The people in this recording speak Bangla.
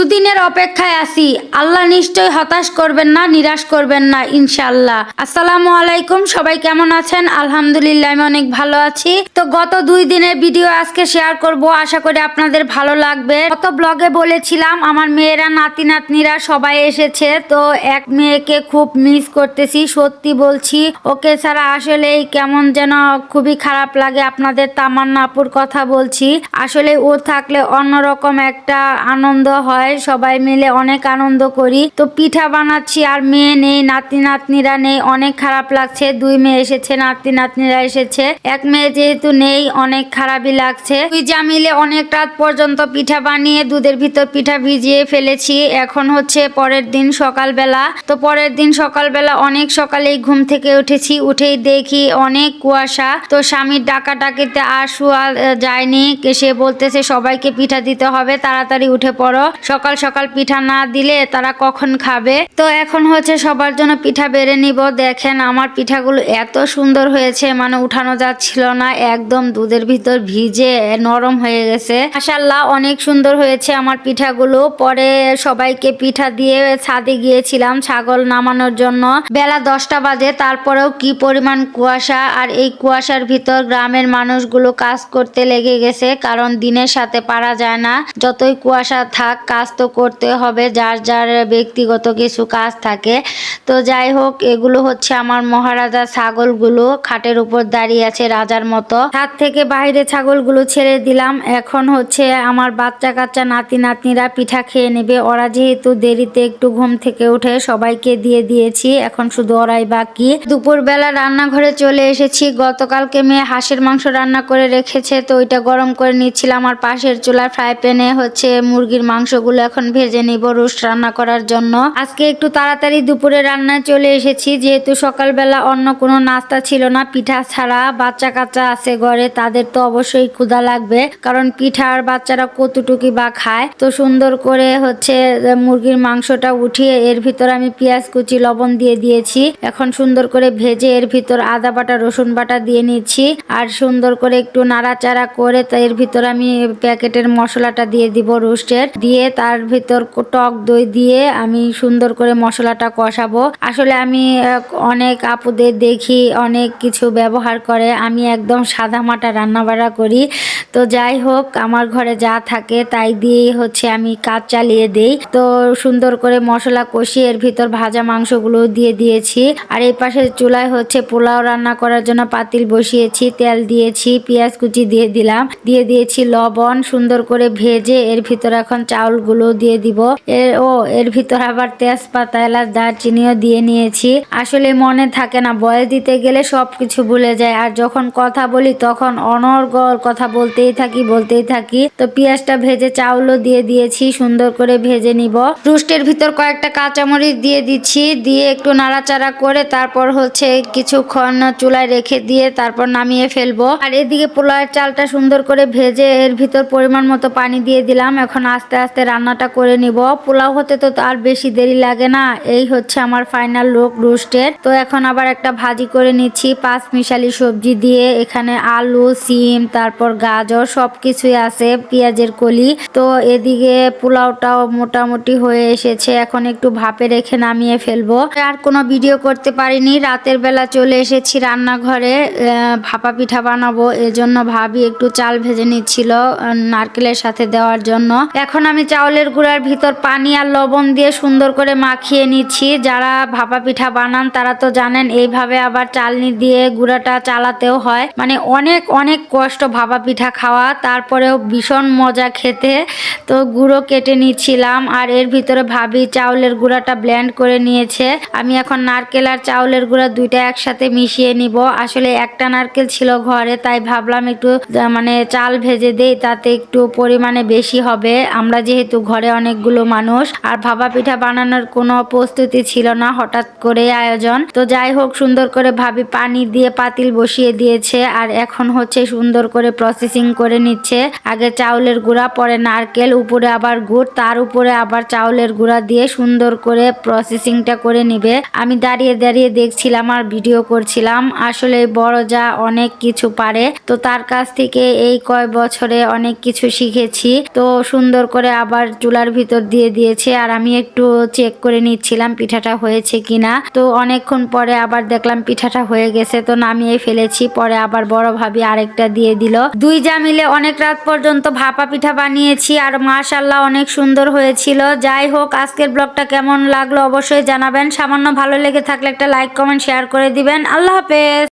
সুদিনের অপেক্ষায় আছি। আল্লাহ নিশ্চয় হতাশ করবেন না, নিরাশ করবেন না ইনশাল্লাহ আসসালামু আলাইকুম, সবাই কেমন আছেন? আলহামদুলিল্লাহ, আমি অনেক ভালো আছি। তো গত দুই দিনের ভিডিও আজকে শেয়ার করব, আশা করি আপনাদের ভালো লাগবে। গত ব্লগে বলেছিলাম, আমার মেয়েরা, নাতি, নাতনিরা সবাই এসেছে। তো এক মেয়েকে খুব মিস করতেছি, সত্যি বলছি। ওকে ছাড়া আসলেই কেমন যেন খুবই খারাপ লাগে। আপনাদের তামান্নাপুর কথা বলছি। আসলে ও থাকলে অন্যরকম একটা আনন্দ হয়। সবাই মিলে অনেক আনন্দ করি। তো পিঠা বানাচ্ছি আর মেয়ে নেই, নাতি নাতনিরা নেই, অনেক খারাপ লাগছে। দুই মেয়ে এসেছে, নাতি নাতনিরা এসেছে। এক মেয়ে যেহেতু নেই, অনেক খারাপই লাগছে। দুই যা মিলে অনেক রাত পর্যন্ত পিঠা বানিয়ে দুধের ভিতর পিঠা ভিজিয়ে ফেলেছি। এখন হচ্ছে পরের দিন সকালবেলা। তো পরের দিন সকালবেলা অনেক সকালেই ঘুম থেকে উঠেছি। উঠেই দেখি অনেক কুয়াশা। তো স্বামীর ডাকা ডাকিতে আর শোয়া যায়নি। সে বলতেছে, সবাইকে পিঠা দিতে হবে, তাড়াতাড়ি উঠে পড়ো। সকাল সকাল পিঠা না দিলে তারা কখন খাবে? তো এখন হচ্ছে সবার জন্য পিঠা বেড়ে নিব। দেখেন আমার পিঠাগুলো এত সুন্দর হয়েছে মানে উঠানো যাচ্ছিল না, একদম দুধের ভিতর ভিজে নরম হয়ে গেছে। মাশাল্লাহ অনেক সুন্দর হয়েছে আমার পিঠাগুলো। পরে সবাইকে পিঠা দিয়ে ছাদে গিয়েছিলাম ছাগল নামানোর জন্য। বেলা দশটা বাজে, তারপরেও কি পরিমাণ কুয়াশা, আর এই কুয়াশার ভিতর গ্রামের মানুষগুলো কাজ করতে লেগে গেছে, কারণ দিনের সাথে পারা যায় না। যতই কুয়াশা থাক কাজ তো করতে হবে, যার যার ব্যক্তিগত কিছু কাজ থাকে। তো যাই হোক, এগুলো হচ্ছে আমার মহারাজা ছাগলগুলো খাটের উপর দাঁড়িয়ে আছে রাজার মতো। ছাদ থেকে বাইরে ছাগলগুলো ছেড়ে দিলাম। এখন হচ্ছে আমার বাচ্চা কাচ্চা নাতি নাতনিরা পিঠা খেয়ে নেবে। ওরা যেহেতু দেরিতে একটু ঘুম থেকে উঠে সবাইকে দিয়ে দিয়েছি, এখন শুধু ওরাই বাকি। দুপুরবেলা রান্নাঘরে চলে এসেছি। গতকালকে মেয়ে হাঁসের মাংস রান্না করে রেখেছে, তো ওইটা গরম করে নিচ্ছিলাম। আর পাশের চুলার ফ্রাই প্যানে হচ্ছে মুরগির মাংসগুলো এখন ভেজে নিব রোস্ট রান্না করার জন্য। আজকে একটু তাড়াতাড়ি দুপুরে রান্নায় চলে এসেছি, যেহেতু সকালবেলা অন্য কোনো নাস্তা ছিল না, পিঠা ছাড়া বাচ্চা কাচ্চা আছে ঘরে, তাদের তো অবশ্যই ক্ষুধা লাগবে, কারণ পিঠা আর বাচ্চারা কতটুকি বা খায়। তো সুন্দর করে হচ্ছে মুরগির মাংসটা উঠিয়ে এর ভিতর আমি পেঁয়াজ কুচি, লবণ দিয়ে দিয়েছি। এখন সুন্দর করে ভেজে এর ভিতর আদা বাটা, রসুন বাটা দিয়ে নিচ্ছি, আর সুন্দর করে একটু নাড়াচাড়া করে তা এর ভিতর আমি প্যাকেটের মশলাটা দিয়ে দিব রোস্টের। দিয়ে তার ভিতর টক দই দিয়ে আমি সুন্দর করে মশলাটা কষাবো। আসলে আমি অনেক আপুদের দেখি, অনেক কিছু ব্যবহার করে। আমি একদম সাদা মাটা রান্না বাড়া করি। তো যাই হোক, আমার ঘরে যা থাকে তাই দিয়েই হচ্ছে আমি কাজ চালিয়ে দেই। তো সুন্দর করে মশলা কষিয়ে এর ভিতর ভাজা মাংসগুলো দিয়ে দিয়েছি। আর এই পাশে চুলায় হচ্ছে পোলাও রান্না করার জন্য পাতিল বসিয়েছি, তেল দিয়েছি, পেঁয়াজ কুচি দিয়ে দিলাম। দিয়ে দিয়েছি লবণ, সুন্দর করে ভেজে এর ভিতর এখন চাউলগুলো দিয়ে দিব। এর, ও, এর ভিতর আবার তেজপাতা, এলাচ, দারচিনিও দিয়ে নিয়েছি। আসলে মনে থাকে না বয়স দিতে গেলে সব কিছু ভুলে যায়। আর যখন কথা বলি, তখন অনর্গল কথা বলতেই থাকি বলতেই থাকি। তো পেঁয়াজটা ভেজে চাউলও দিয়ে দিয়েছি, সুন্দর করে ভেজে নিব। রুস্টের ভিতর কয়েকটা কাঁচামরিচ দিয়ে দিচ্ছি, দিয়ে একটু নাড়াচাড়া করে তারপর হচ্ছে কিছুক্ষণ চুলায় রেখে দিয়ে তারপর নামিয়ে ফেলব। আর এদিকে পোলাওয়ের চালটা সুন্দর করে ভেজে এর ভিতর পরিমাণ মতো পানি দিয়ে দিলাম। এখন আস্তে আস্তে রান্নাটা করে নিব। পোলাও হতে তো আর বেশি দেরি লাগে না। এই হচ্ছে আমার ফাইনাল লোক রোস্টের তো এখন আবার একটা ভাজি করে নিচ্ছি, পাঁচ মিশালি সবজি দিয়ে। এখানে আলু, সিম, তারপর গাজর সব কিছুই আছে পেঁয়াজের কলি। তো এদিকে পোলাওটাও মোটামুটি হয়ে এসেছে। এখন একটু ভাপে রেখে নামিয়ে ফেলব। আর কোনো ভিডিও করতে পারিনি। রাতের বেলা চলে এসেছি রান্নাঘরে। ভাপা পিঠা বানাবো। এজন্য ভাবি একটু চাল ভেজে নিচ্ছিল নারকেলের সাথে দেওয়ার জন্য। এখন আমি চাউলের গুঁড়ার ভিতর পানি আর লবণ দিয়ে সুন্দর করে মাখিয়ে নিচ্ছি। যারা ভাপা পিঠা বানান, তারা তো জানেন, এইভাবে আবার চালনি দিয়ে গুঁড়াটা চালাতেও হয়। মানে অনেক অনেক কষ্ট ভাপা পিঠা খাওয়া। তারপরেও ভীষণ মজা খেতে। তো গুঁড়ো কেটে নিচ্ছিলাম আর এর ভিতরে ভাবি চাউলের গুঁড়াটা ব্লেন্ড করে নিয়েছে। আমি এখন নারকেল আর চাউলের গুঁড়া দুইটা একসাথে মিশিয়ে নিব। আসলে একটা নারকেল ছিল ঘরে, তাই ভাবলাম একটু মানে চাল ভেজে দেই, তাতে একটু পরিমাণে বেশি হবে। আমরা যেহেতু ঘরে অনেকগুলো মানুষ আর ভাবা পিঠা বানানোর কোনো প্রস্তুতি ছিল না হঠাৎ করে আয়োজন। তো যাই হোক, সুন্দর করে ভাবি পানি দিয়ে পাতিল বসিয়ে দিয়েছে আর এখন হচ্ছে সুন্দর করে প্রসেসিং করে নিচ্ছে। আগে চাউলের গুঁড়া, পরে নারকেল, উপরে আবার গুড়, তার উপরে আবার চাউলের গুঁড়া দিয়ে সুন্দর করে প্রসেসিংটা করে নিবে। আমি দাঁড়িয়ে দাঁড়িয়ে দেখছিলাম আর ভিডিও করছিলাম। আসলে বড় যা অনেক কিছু পারে। তো তার কাছ থেকে এই কয় বছরে অনেক কিছু শিখেছি। তো সুন্দর করে আবার চুলার ভিতর দিয়ে দিয়েছে আর আমি একটু চেক করে নিচ্ছিলাম পিঠাটা হয়েছে কিনা। তো অনেকক্ষণ পরে আবার দেখলাম পিঠাটা হয়ে গেছে, তো নামিয়ে ফেলেছি। পরে আবার বড় ভাবি আরেকটা দিয়ে দিল। দুই যা মিলে অনেক রাত পর্যন্ত ভাপা পিঠা বানিয়েছি আর মাশাল্লাহ অনেক সুন্দর হয়েছিল। যাই হোক, আজকের ব্লগটা কেমন লাগল অবশ্যই জানাবেন। সামান্য ভালো লেগে থাকলে একটা লাইক কমেন্ট শেয়ার করে দিবেন। আল্লাহ হাফেজ!